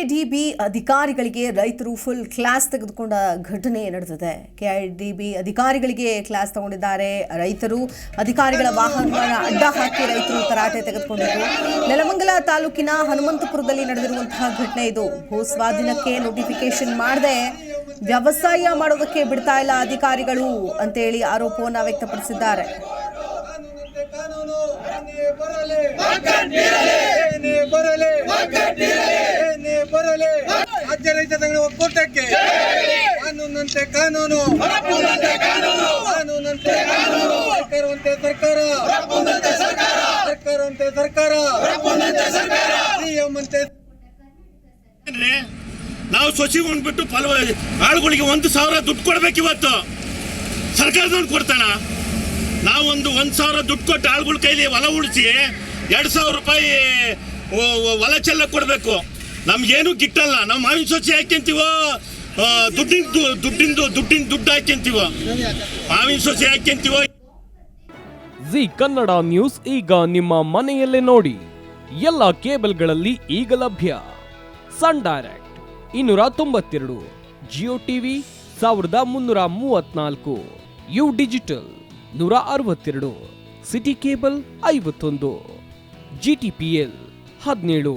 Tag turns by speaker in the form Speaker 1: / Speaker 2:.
Speaker 1: KIDB ಅಧಿಕಾರಿಗಳಿಗೆ ರೈತರು full class ತೆಗೆದುಕೊಂಡ ಘಟನೆ ನಡೆದಿದೆ. ಕೆಐಡಿಬಿ ಅಧಿಕಾರಿಗಳಿಗೆ ಕ್ಲಾಸ್ ತಗೊಂಡಿದ್ದಾರೆ. ರೈತರು, ಅಧಿಕಾರಿಗಳ ವಾಹನಗಳನ್ನ ಅಡ್ಡ ಹಾಕಿ ರೈತರು ತರಾಟೆ ತೆಗೆದುಕೊಂಡಿದ್ದು. ನೆಲಮಂಗಲ ತಾಲೂಕಿನ ಹನುಮಂತಪುರದಲ್ಲಿ ನಡೆದಿರುವಂತಹ ಘಟನೆ ಇದು. ಭೂ ಸ್ವಾಧೀನಕ್ಕೆ ನೋಟಿಫಿಕೇಶನ್ ಮಾಡದೆ ವ್ಯವಸಾಯ ಮಾಡೋದಕ್ಕೆ ಬಿಡ್ತಾ ಇಲ್ಲ ಅಧಿಕಾರಿಗಳು ಅಂತೇಳಿ ಆರೋಪವನ್ನು ವ್ಯಕ್ತಪಡಿಸಿದ್ದಾರೆ.
Speaker 2: ರಾಜ್ಯ ರೈತ ಸಂಘ ಒಕ್ಕೂಟಕ್ಕೆ ಕಾನೂನಂತೆ ಕಾನೂನು. ಕಾನೂನಂತೆ ಕಾನೂನು. ಸರ್ಕಾರವಂತೆ ಸರ್ಕಾರ. ಸರ್ಕಾರವಂತೆ ಸರ್ಕಾರ. ಸಿಎಂ ಅಂತೆ
Speaker 3: ಸರ್ಕಾರ ನಾವು ಸೊಸಿಗೊಂಡ್ಬಿಟ್ಟು ಫಲ ಆಳುಗಳಿಗೆ ಒಂದು ಸಾವಿರ ದುಡ್ಡು ಕೊಡ್ಬೇಕು ಇವತ್ತು. ಸರ್ಕಾರದವ್ರು ಕೊಡ್ತಾನ? ನಾವೊಂದು ಒಂದು ಸಾವಿರ ದುಡ್ಡು ಕೊಟ್ಟು ಆಳುಗಳ ಕೈಲಿ ಹೊಲ ಉಳಿಸಿ ಎರಡು ಸಾವಿರ ರೂಪಾಯಿ ಹೊಲ ಚೆಲ್ಲ ಕೊಡಬೇಕು. ನಮ್ಗೇನು ಗಿಟ್ಟಲ್ಲ. ನಾವು ಮಾವಿನ ಸೊಸಿ ಹಾಕ್ಯಂತೀವೋ ದುಡ್ಡಿನ ದುಡ್ಡಿಂದು ದುಡ್ಡಿನ ದುಡ್ಡು ಹಾಕ್ಯಂತೀವೋ. ಮಾವಿನ ಸೊಸಿ ಹಾಕ್ಯಂತೀವೋ.
Speaker 4: ಜಿ ಕನ್ನಡ ನ್ಯೂಸ್ ಈಗ ನಿಮ್ಮ ಮನೆಯಲ್ಲೇ ನೋಡಿ. ಎಲ್ಲ ಕೇಬಲ್ಗಳಲ್ಲಿ ಈಗ ಲಭ್ಯ. ಸನ್ ಡೈರೆಕ್ಟ್ ಇನ್ನೂರ ತೊಂಬತ್ತೆರಡು, ಜಿಯೋ ಟಿವಿ ಸಾವಿರದ ಮುನ್ನೂರ ಮೂವತ್ನಾಲ್ಕು, ಯು ಡಿಜಿಟಲ್ ನೂರ ಅರವತ್ತೆರಡು, ಸಿಟಿ ಕೇಬಲ್ ಐವತ್ತೊಂದು, ಜಿ ಟಿ ಪಿ ಎಲ್ ಹದಿನೇಳು.